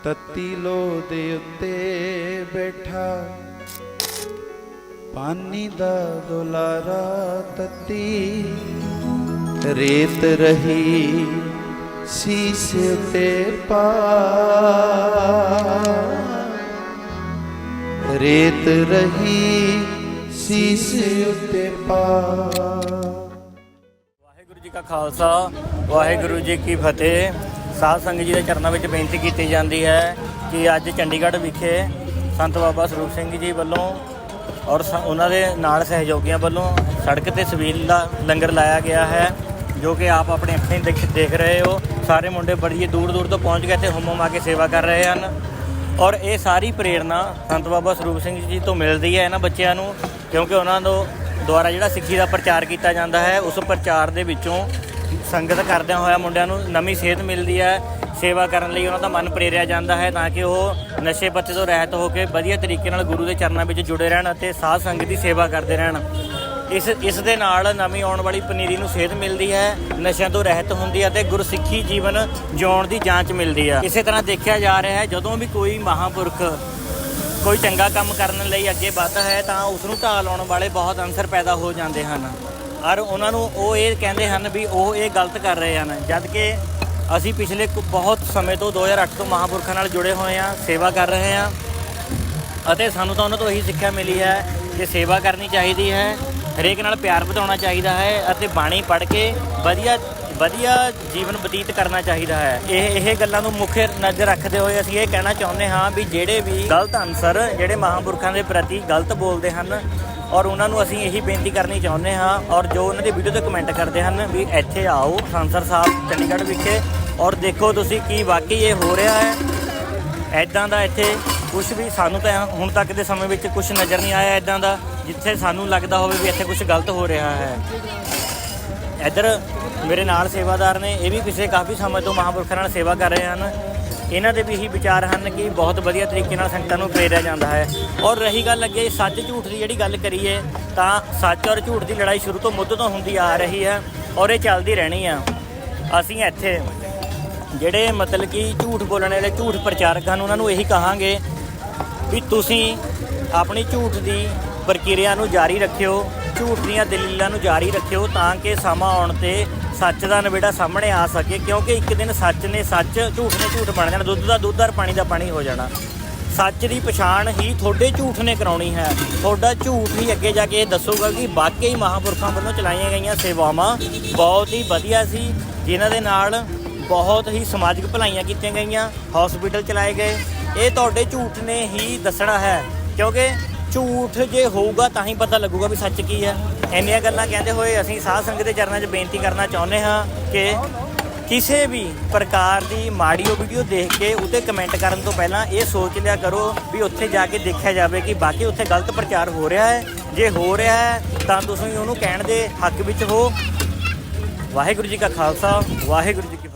ਤਤੀ ਲੋ ਦੇ ਉੱਤੇ ਬੈਠਾ। ਪਾਣੀ ਦਾ ਦੁਲਾਰਾ ਤਤੀ। ਰੇਤ ਰਹੀ ਸੀਸ ਉੱਤੇ ਪਾ। ਰੇਤ ਰਹੀ ਸੀਸ ਉੱਤੇ ਪਾ। ਵਾਹਿਗੁਰੂ ਜੀ ਕਾ ਖਾਲਸਾ, ਵਾਹਿਗੁਰੂ ਜੀ ਕੀ ਫਤਿਹ। ਸਾਧ ਸੰਗਤ ਜੀ ਦੇ ਚਰਨਾਂ ਵਿੱਚ ਬੇਨਤੀ ਕੀਤੀ ਜਾਂਦੀ ਹੈ ਕਿ ਅੱਜ ਚੰਡੀਗੜ੍ਹ ਵਿਖੇ ਸੰਤ ਬਾਬਾ ਸਰੂਪ ਸਿੰਘ ਜੀ ਵੱਲੋਂ ਔਰ ਸ- ਉਹਨਾਂ ਦੇ ਨਾਲ ਸਹਿਯੋਗੀਆਂ ਵੱਲੋਂ ਸੜਕ ਤੇ ਸਵੀਲ ਦਾ ਲੰਗਰ ਲਾਇਆ ਗਿਆ ਹੈ, ਜੋ ਕਿ ਆਪ ਆਪਣੇ ਅੱਖੀਂ ਦੇਖ ਦੇਖ ਰਹੇ ਹੋ। ਸਾਰੇ ਮੁੰਡੇ ਬੜੀ ਦੂਰ ਦੂਰ ਤੋਂ ਪਹੁੰਚ ਕੇ ਇੱਥੇ ਹੁਮਮ ਆ ਕੇ ਸੇਵਾ ਕਰ ਰਹੇ ਹਨ। ਔਰ ਇਹ ਸਾਰੀ ਪ੍ਰੇਰਣਾ ਸੰਤ ਬਾਬਾ ਸਰੂਪ ਸਿੰਘ ਜੀ ਤੋਂ ਮਿਲਦੀ ਹੈ ਇਹਨਾਂ ਬੱਚਿਆਂ ਨੂੰ, ਕਿਉਂਕਿ ਉਹਨਾਂ ਤੋਂ ਦੁਆਰਾ ਜਿਹੜਾ ਸਿੱਖੀ ਦਾ ਪ੍ਰਚਾਰ ਕੀਤਾ ਜਾਂਦਾ ਹੈ, ਉਸ ਪ੍ਰਚਾਰ ਦੇ ਵਿੱਚੋਂ ਸੰਗਤ ਕਰਦਿਆਂ ਹੋਇਆ ਮੁੰਡਿਆਂ ਨੂੰ ਨਵੀਂ ਸਿਹਤ ਮਿਲਦੀ ਹੈ, ਸੇਵਾ ਕਰਨ ਲਈ ਉਹਨਾਂ ਦਾ ਮਨ ਪ੍ਰੇਰਿਆ ਜਾਂਦਾ ਹੈ ਤਾਂ ਕਿ ਉਹ ਨਸ਼ੇ ਪੱਤੇ ਤੋਂ ਰਹਿਤ ਹੋ ਕੇ ਵਧੀਆ ਤਰੀਕੇ ਨਾਲ ਗੁਰੂ ਦੇ ਚਰਨਾਂ ਵਿੱਚ ਜੁੜੇ ਰਹਿਣ ਅਤੇ ਸਾਧ ਸੰਗਤ ਦੀ ਸੇਵਾ ਕਰਦੇ ਰਹਿਣ। ਇਸ ਇਸ ਦੇ ਨਾਲ ਨਵੀਂ ਆਉਣ ਵਾਲੀ ਪਨੀਰੀ ਨੂੰ ਸਿਹਤ ਮਿਲਦੀ ਹੈ, ਨਸ਼ਿਆਂ ਤੋਂ ਰਹਿਤ ਹੁੰਦੀ ਹੈ ਤੇ ਗੁਰਸਿੱਖੀ ਜੀਵਨ ਜਿਉਣ ਦੀ ਜਾਂਚ ਮਿਲਦੀ ਹੈ। ਇਸੇ ਤਰ੍ਹਾਂ ਦੇਖਿਆ ਜਾ ਰਿਹਾ ਹੈ, ਜਦੋਂ ਵੀ ਕੋਈ ਮਹਾਪੁਰਖ ਕੋਈ ਚੰਗਾ ਕੰਮ ਕਰਨ ਲਈ ਅੱਗੇ ਵੱਧਦਾ ਹੈ ਤਾਂ ਉਸ ਨੂੰ ਢਾਲ ਲਾਉਣ ਵਾਲੇ ਬਹੁਤ ਅਨਸਰ ਪੈਦਾ ਹੋ ਜਾਂਦੇ ਹਨ। ਔਰ ਉਹਨਾਂ ਨੂੰ ਉਹ ਇਹ ਕਹਿੰਦੇ ਹਨ ਵੀ ਉਹ ਇਹ ਗਲਤ ਕਰ ਰਹੇ ਹਨ। ਜਦ ਕਿ ਅਸੀਂ ਪਿਛਲੇ ਕੁ- ਬਹੁਤ ਸਮੇਂ ਤੋਂ 2008 ਤੋਂ ਮਹਾਪੁਰਖਾਂ ਨਾਲ ਜੁੜੇ ਹੋਏ ਹਾਂ, ਸੇਵਾ ਕਰ ਰਹੇ ਹਾਂ ਅਤੇ ਸਾਨੂੰ ਤਾਂ ਉਹਨਾਂ ਤੋਂ ਇਹੀ ਸਿੱਖਿਆ ਮਿਲੀ ਹੈ ਕਿ ਸੇਵਾ ਕਰਨੀ ਚਾਹੀਦੀ ਹੈ, ਹਰੇਕ ਨਾਲ ਪਿਆਰ ਵਧਾਉਣਾ ਚਾਹੀਦਾ ਹੈ ਅਤੇ ਬਾਣੀ ਪੜ੍ਹ ਕੇ ਵਧੀਆ ਵਧੀਆ ਜੀਵਨ ਬਤੀਤ ਕਰਨਾ ਚਾਹੀਦਾ ਹੈ। ਇਹ ਇਹ ਗੱਲਾਂ ਨੂੰ ਮੁੱਖ ਨਜ਼ਰ ਰੱਖਦੇ ਹੋਏ ਅਸੀਂ ਇਹ ਕਹਿਣਾ ਚਾਹੁੰਦੇ ਹਾਂ ਵੀ ਜਿਹੜੇ ਵੀ ਗਲਤ ਅਨਸਰ, ਜਿਹੜੇ ਮਹਾਂਪੁਰਖਾਂ ਦੇ ਪ੍ਰਤੀ ਗਲਤ ਬੋਲਦੇ ਹਨ ਔਰ ਉਹਨਾਂ ਨੂੰ ਅਸੀਂ ਇਹੀ ਬੇਨਤੀ ਕਰਨੀ ਚਾਹੁੰਦੇ ਹਾਂ ਔਰ ਜੋ ਉਹਨਾਂ ਦੀ ਵੀਡੀਓ ਤੇ ਕਮੈਂਟ ਕਰਦੇ ਹਨ ਵੀ ਇੱਥੇ ਆਓ ਸੰਸਰ ਸਾਹਿਬ, ਚੰਡੀਗੜ੍ਹ ਵਿਖੇ ਔਰ ਦੇਖੋ ਤੁਸੀਂ ਕੀ ਵਾਕਈ ਇਹ ਹੋ ਰਿਹਾ ਹੈ। ਐਦਾਂ ਦਾ ਇੱਥੇ ਕੁਝ ਵੀ ਸਾਨੂੰ ਤਾਂ ਹੁਣ ਤੱਕ ਦੇ ਸਮੇਂ ਵਿੱਚ ਕੁਝ ਨਜ਼ਰ ਨਹੀਂ ਆਇਆ ਐਦਾਂ ਦਾ, ਜਿੱਥੇ ਸਾਨੂੰ ਲੱਗਦਾ ਹੋਵੇ ਵੀ ਇੱਥੇ ਕੁਝ ਗਲਤ ਹੋ ਰਿਹਾ ਹੈ। ਇੱਧਰ ਮੇਰੇ ਨਾਲ ਸੇਵਾਦਾਰ ਨੇ, ਇਹ ਵੀ ਪਿਛਲੇ ਕਾਫੀ ਸਮੇਂ ਤੋਂ ਮਹਾਂਪੁਰਖਾਂ ਨਾਲ ਸੇਵਾ ਕਰ ਰਹੇ ਹਨ। ਇਹਨਾਂ ਦੇ ਵੀ ਇਹੀ ਵਿਚਾਰ ਹਨ ਕਿ ਬਹੁਤ ਵਧੀਆ ਤਰੀਕੇ ਨਾਲ ਸੰਗਤਾਂ ਨੂੰ ਪ੍ਰੇਰਿਆ ਜਾਂਦਾ ਹੈ। ਔਰ ਰਹੀ ਗੱਲ ਅੱਗੇ, ਸੱਚ ਝੂਠ ਦੀ ਜਿਹੜੀ ਗੱਲ ਕਰੀਏ, ਤਾਂ ਸੱਚ ਔਰ ਝੂਠ ਦੀ ਲੜਾਈ ਸ਼ੁਰੂ ਤੋਂ ਮੁੱਢ ਤੋਂ ਹੁੰਦੀ ਆ ਰਹੀ ਹੈ ਔਰ ਇਹ ਚੱਲਦੀ ਰਹਿਣੀ ਆ। ਅਸੀਂ ਇੱਥੇ ਜਿਹੜੇ ਮਤਲਬ ਕਿ ਝੂਠ ਬੋਲਣ ਵਾਲੇ, ਝੂਠ ਪ੍ਰਚਾਰਕ ਹਨ, ਉਹਨਾਂ ਨੂੰ ਇਹੀ ਕਹਾਂਗੇ ਵੀ ਤੁਸੀਂ ਆਪਣੀ ਝੂਠ ਦੀ ਪ੍ਰਕਿਰਿਆ ਨੂੰ ਜਾਰੀ ਰੱਖਿਓ, ਝੂਠ ਦੀਆਂ ਦਲੀਲਾਂ ਨੂੰ ਜਾਰੀ ਰੱਖਿਓ ਤਾਂ ਕਿ ਸਮਾਂ ਆਉਣ ਤੇ ਸੱਚ ਦਾ ਨਵੇੜਾ ਸਾਹਮਣੇ ਆ ਸਕੇ, ਕਿਉਂਕਿ ਇੱਕ ਦਿਨ ਸੱਚ ਨੇ ਸੱਚ, ਝੂਠ ਨੇ ਝੂਠ ਬਣ ਜਾਣਾ, ਦੁੱਧ ਦਾ ਦੁੱਧ ਔਰ ਪਾਣੀ ਦਾ ਪਾਣੀ ਹੋ ਜਾਣਾ। ਸੱਚ ਦੀ ਪਛਾਣ ਹੀ ਤੁਹਾਡੇ ਝੂਠ ਨੇ ਕਰਾਉਣੀ ਹੈ। ਤੁਹਾਡਾ ਝੂਠ ਹੀ ਅੱਗੇ ਜਾ ਕੇ ਇਹ ਦੱਸੂਗਾ ਕਿ ਵਾਕਈ ਮਹਾਂਪੁਰਖਾਂ ਵੱਲੋਂ ਚਲਾਈਆਂ ਗਈਆਂ ਸੇਵਾਵਾਂ ਬਹੁਤ ਹੀ ਵਧੀਆ ਸੀ, ਜਿਨ੍ਹਾਂ ਦੇ ਨਾਲ ਬਹੁਤ ਹੀ ਸਮਾਜਿਕ ਭਲਾਈਆਂ ਕੀਤੀਆਂ ਗਈਆਂ ਹਸਪੀਟਲ ਚਲਾਏ ਗਏ। ਇਹ ਤੁਹਾਡੇ ਝੂਠ ਨੇ ਹੀ ਦੱਸਣਾ ਹੈ, ਕਿਉਂਕਿ ਝੂਠ ਜੇ ਹੋਊਗਾ ਤਾਂ ਹੀ ਪਤਾ ਲੱਗੂਗਾ ਵੀ ਸੱਚ ਕੀ ਹੈ। ਇੰਨੀਆਂ ਗੱਲਾਂ ਕਹਿੰਦੇ ਹੋਏ ਅਸੀਂ ਸਾਧ ਸੰਗਤ ਦੇ ਚਰਨਾਂ 'ਚ ਬੇਨਤੀ ਕਰਨਾ ਚਾਹੁੰਦੇ ਹਾਂ ਕਿ ਕਿਸੇ ਵੀ ਪ੍ਰਕਾਰ ਦੀ ਮਾੜੀਓ ਵੀਡੀਓ ਦੇਖ ਕੇ ਉਤੇ ਕਮੈਂਟ ਕਰਨ ਤੋਂ ਪਹਿਲਾਂ ਇਹ ਸੋਚ ਲਿਆ ਕਰੋ ਵੀ ਉੱਥੇ ਜਾ ਕੇ ਦੇਖਿਆ ਜਾਵੇ ਕਿ ਬਾਕੀ ਉੱਥੇ ਗਲਤ ਪ੍ਰਚਾਰ ਹੋ ਰਿਹਾ ਹੈ। ਜੇ ਹੋ ਰਿਹਾ ਹੈ, ਤਾਂ ਤੁਸੀਂ ਉਹਨੂੰ ਕਹਿਣ ਦੇ ਹੱਕ ਵਿੱਚ ਹੋ। ਵਾਹਿਗੁਰੂ ਜੀ ਕਾ ਖਾਲਸਾ, ਵਾਹਿਗੁਰੂ ਜੀ ਕੀ